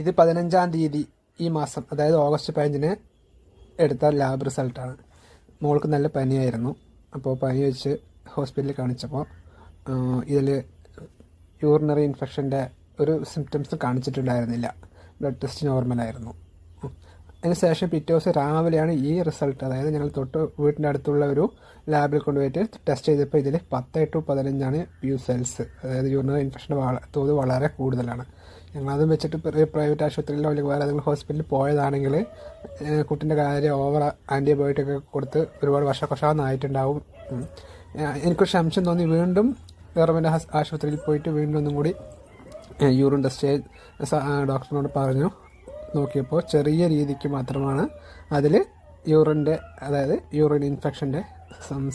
ഇത് പതിനഞ്ചാം തീയതി ഈ മാസം അതായത് ഓഗസ്റ്റ് പതിനഞ്ചിന് എടുത്ത ലാബ് റിസൾട്ടാണ് മോൾക്ക് നല്ല പനിയായിരുന്നു. അപ്പോൾ പനി വെച്ച് ഹോസ്പിറ്റലിൽ കാണിച്ചപ്പോൾ ഇതിൽ യൂറിനറി ഇൻഫെക്ഷന്റെ ഒരു സിംറ്റംസ് കാണിച്ചിട്ടുണ്ടായിരുന്നില്ല. ബ്ലഡ് ടെസ്റ്റ് നോർമലായിരുന്നു അതിന് അതിനുശേഷം പിറ്റേ ദിവസം രാവിലെയാണ് ഈ റിസൾട്ട് അതായത് ഞങ്ങൾ തൊട്ട് വീട്ടിന്റെ അടുത്തുള്ള ഒരു ലാബിൽ കൊണ്ടുപോയിട്ട് ടെസ്റ്റ് ചെയ്തപ്പോൾ ഇതിൽ പത്ത് ടു പതിനഞ്ചാണ് യു സെൽസ് അതായത് യൂറിനറി ഇൻഫെക്ഷന്റെ തോത് വളരെ കൂടുതലാണ്. ഞങ്ങളതും വെച്ചിട്ട് പ്രൈവറ്റ് ആശുപത്രിയിലോ അല്ലെങ്കിൽ വേറെ ഏതെങ്കിലും ഹോസ്പിറ്റലിൽ പോയതാണെങ്കിൽ കുട്ടീന്റെ കാര്യം ഓവർ ആന്റിബയോട്ടിക് കൊടുത്ത് ഒരുപാട് വർഷക്കൊഷാന്നായിട്ടുണ്ടാവും എനിക്കൊരു സംശയം തോന്നി. വീണ്ടും ഗവൺമെന്റ് ആശുപത്രിയിൽ പോയിട്ട് വീണ്ടും ഒന്നും കൂടി യൂറിൻ ടെസ്റ്റ് ചെയ്ത് ഡോക്ടറിനോട് പറഞ്ഞു. നോക്കിയപ്പോൾ ചെറിയ രീതിക്ക് മാത്രമാണ് അതിൽ യൂറിന്റെ അതായത് യൂറിൻ ഇൻഫെക്ഷന്റെ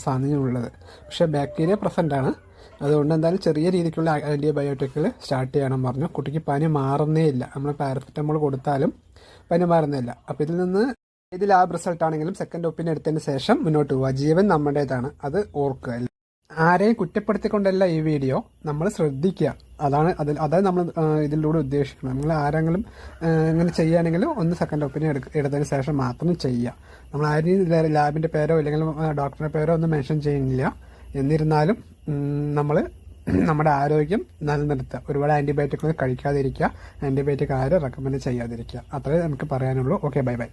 സാന്നിധ്യമുള്ളത്. പക്ഷേ ബാക്ടീരിയ പ്രസന്റ് ആണ്. അതുകൊണ്ട് എന്തായാലും ചെറിയ രീതിക്കുള്ള ആന്റിബയോട്ടിക്കിൽ സ്റ്റാർട്ട് ചെയ്യണം പറഞ്ഞു. കുട്ടിക്ക് പനി മാറുന്നേ ഇല്ല. നമ്മൾ പാരസെറ്റമോൾ കൊടുത്താലും പനി മാറുന്നേ ഇല്ല. അപ്പോൾ ഇതിൽ നിന്ന് ഏത് ലാബ് റിസൾട്ട് ആണെങ്കിലും സെക്കൻഡ് ഒപ്പീനിയൻ എടുത്തതിന് ശേഷം മുന്നോട്ട് പോവുക. ജീവൻ നമ്മുടേതാണ്. അത് ഓർക്കുക. ആരെയും കുറ്റപ്പെടുത്തിക്കൊണ്ടല്ല ഈ വീഡിയോ നമ്മൾ ശ്രദ്ധിക്കുക. അതാണ് അതിൽ അതാണ് നമ്മൾ ഇതിലൂടെ ഉദ്ദേശിക്കുന്നത്. നിങ്ങൾ ആരെങ്കിലും ഇങ്ങനെ ചെയ്യുകയാണെങ്കിൽ ഒന്ന് സെക്കൻഡ് ഒപ്പീനിയൻ എടുക്ക എടുത്തതിന് ശേഷം മാത്രം ചെയ്യുക. നമ്മൾ ആരെയും ലാബിന്റെ പേരോ അല്ലെങ്കിൽ ഡോക്ടറുടെ പേരോ ഒന്നും മെൻഷൻ ചെയ്യുന്നില്ല. എന്നിരുന്നാലും നമ്മൾ നമ്മുടെ ആരോഗ്യം നിലനിർത്തുക. ഒരുപാട് ആന്റിബയോട്ടിക്കുകൾ കഴിക്കാതിരിക്കുക. ആന്റിബയോട്ടിക് ആരും റെക്കമെൻഡ് ചെയ്യാതിരിക്കുക. അത്രേ നമുക്ക് പറയാനുള്ളൂ. Okay bye bye